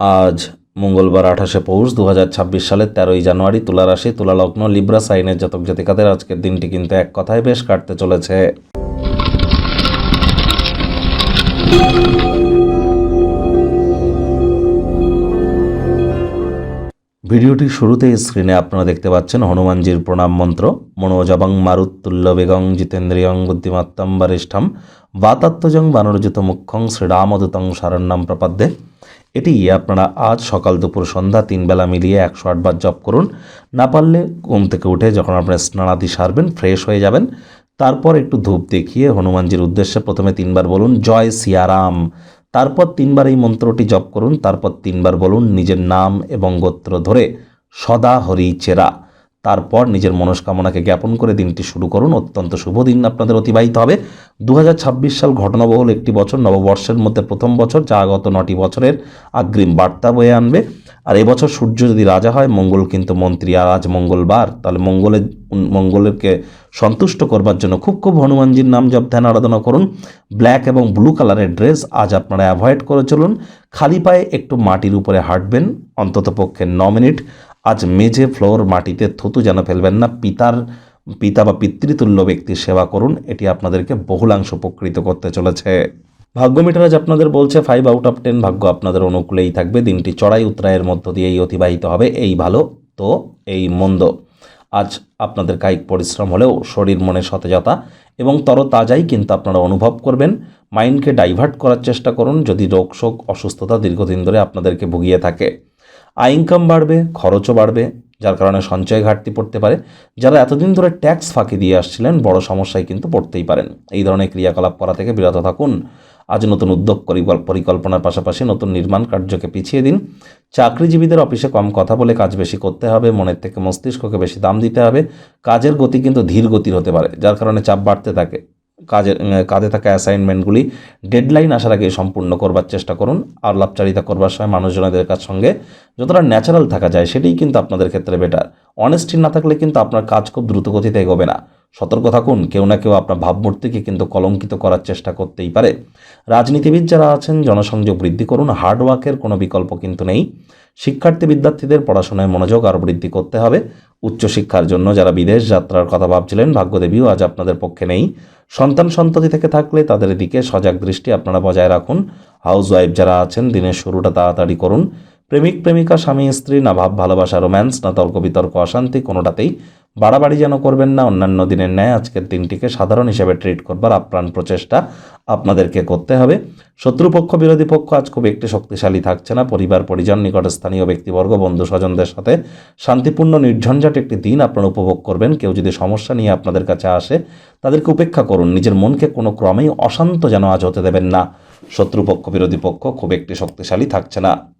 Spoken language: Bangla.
আজ মঙ্গলবার আঠাশে পৌষ দু হাজার ছাব্বিশ সালের তেরোই জানুয়ারি তুলা রাশি, তুলা লগ্ন, লিব্রা, সাইনের জাতক জাতিকাদের আজকের দিনটি কিন্তু এক কথায় বেশ কাটতে চলেছে। ভিডিওটির শুরুতে স্ক্রিনে আপনারা দেখতে পাচ্ছেন হনুমানজির প্রণাম মন্ত্র, মনোজবং মারুত্তুল্য বেগং জিতেন্দ্রিয়ং বুদ্ধিমত্তম বরিষ্ঠম বাতাত্মজং বানরজিত মুখ্যং শ্রীরামদূতং শরণ্যম প্রপাদ্যে। এটি আপনারা আজ সকাল দুপুর সন্ধ্যা তিন বেলা মিলিয়ে একশো আটবার জপ করুন। না পারলে ঘুম থেকে উঠে যখন আপনার স্নানাদি সারবেন ফ্রেশ হয়ে যাবেন। তারপর একটু ধূপ দেখিয়ে হনুমানজির উদ্দেশ্যে প্রথমে তিনবার বলুন, জয় সিয়ারাম। তারপর তিনবার এই মন্ত্রটি জপ করুন, তারপর তিনবার বলুন, নিজের নাম এবং গোত্র ধরে সদা হরি চেরা। তারপর নিজের মনস্কামনাকে জ্ঞাপন করে দিনটি শুরু করুন। অত্যন্ত শুভ দিন আপনাদের অতিবাহিত হবে। দু হাজার ছাব্বিশ সাল ঘটনাবহুল একটি বছর, নববর্ষের মধ্যে প্রথম বছর, যা গত নটি বছরের আগ্রিম বার্তা বয়ে আনবে। আর এবছর সূর্য যদি রাজা হয়, মঙ্গল কিন্তু মন্ত্রী। আর আজ মঙ্গলবার, তাহলে মঙ্গলের মঙ্গলেরকে সন্তুষ্ট করবার জন্য খুব খুব হনুমানজির নাম জপ, ধ্যান, আরাধনা করুন। ব্ল্যাক এবং ব্লু কালারের ড্রেস আজ আপনারা অ্যাভয়েড করে চলুন। খালি পায়ে একটু মাটির উপরে হাঁটবেন, অন্তত পক্ষে ন মিনিট। আজ মেঝে ফ্লোর মাটিতে থুতু যেন ফেলবেন না, পিতার, পিতা বা পিতৃতুল্য ব্যক্তির সেবা করুন। এটি আপনাদেরকে বহুলাংশ উপকৃত করতে চলেছে। ভাগ্য মিটার আজ আপনাদের বলছে ফাইভ আউট অফ টেন ভাগ্য আপনাদের অনুকূলেই থাকবে। দিনটি চড়াই উত্তরায়ের মধ্য দিয়েই অতিবাহিত হবে। এই ভালো তো এই মন্দ। আজ আপনাদের কায়িক পরিশ্রম হলেও শরীর, মনে সতেজতা এবং তরতাজাই কিন্তু আপনারা অনুভব করবেন। মাইন্ডকে ডাইভার্ট করার চেষ্টা করুন, যদি রোগ, শোক, অসুস্থতা দীর্ঘদিন ধরে আপনাদেরকে ভুগিয়ে থাকে। আয় ইনকাম বাড়বে, খরচও বাড়বে, যার কারণে সঞ্চয় ঘাটতি পড়তে পারে। যারা এতদিন ধরে ট্যাক্স ফাঁকি দিয়ে আসছিলেন, বড় সমস্যায় কিন্তু পড়তেই পারেন। এই ধরনের ক্রিয়াকলাপ করা থেকে বিরত থাকুন। আজ নতুন উদ্যোগ পরিকল- পরিকল্পনার পাশাপাশি নতুন নির্মাণ কার্যকে পিছিয়ে দিন। চাকরিজীবীদের অফিসে কম কথা বলে কাজ বেশি করতে হবে, মনের থেকে মস্তিষ্ককে বেশি দাম দিতে হবে। কাজের গতি কিন্তু ধীর গতির হতে পারে, যার কারণে চাপ বাড়তে থাকে। কাজের কাঁধে থাকা অ্যাসাইনমেন্টগুলি ডেডলাইন আসার আগে সম্পূর্ণ করবার চেষ্টা করুন। আর লাভচারিতা করবার সময় মানুষজনদের কাছ সঙ্গে যতটা ন্যাচারাল থাকা যায়, সেটাই কিন্তু আপনাদের ক্ষেত্রে বেটার। অনেস্টি না থাকলে কিন্তু আপনার কাজ খুব দ্রুত গতিতে এগোবে না। সতর্ক থাকুন, কেউ না কেউ আপনার ভাবমূর্তিকে কিন্তু কলঙ্কিত করার চেষ্টা করতেই পারে। রাজনীতিবিদ যারা আছেন, জনসংযোগ বৃদ্ধি করুন হার্ডওয়ার্কের কোনো বিকল্প কিন্তু নেই। শিক্ষার্থী বিদ্যার্থীদের পড়াশোনায় মনোযোগ আরও বৃদ্ধি করতে হবে। উচ্চশিক্ষার জন্য যারা বিদেশ যাত্রার কথা ভাবছিলেন, ভাগ্যদেবীও আজ আপনাদের পক্ষে নেই। সন্তান সন্ততি থেকে থাকলে তাদের দিকে সজাগ দৃষ্টি আপনারা বজায় রাখুন। হাউস ওয়াইফ যারা আছেন, দিনের শুরুটা তাড়াতাড়ি করুন। প্রেমিক, প্রেমিকা, স্বামী, স্ত্রী, না ভাব, ভালোবাসা রোম্যান্স না তর্ক বিতর্ক অশান্তি, কোনোটাতেই বাড়াবাড়ি যেন করবেন না, অন্যান্য দিনের ন্যায় আজকের দিনটিকে সাধারণ হিসেবে ট্রিট করবার আপ্রাণ প্রচেষ্টা আপনাদেরকে করতে হবে। শত্রুপক্ষ, বিরোধী পক্ষ আজ খুব একটি শক্তিশালী থাকছে না। পরিবার, পরিজন নিকটস্থানীয় ব্যক্তিবর্গ, বন্ধু, স্বজনদের সাথে শান্তিপূর্ণ, নির্ঝঞ্ঝাট একটি দিন আপনারা উপভোগ করবেন। কেউ যদি সমস্যা নিয়ে আপনাদের কাছে আসে, তাদেরকে উপেক্ষা করুন। নিজের মনকে কোনো ক্রমেই অশান্ত যেন আজ হতে দেবেন না। শত্রুপক্ষ, বিরোধী পক্ষ খুব একটি শক্তিশালী থাকছে না।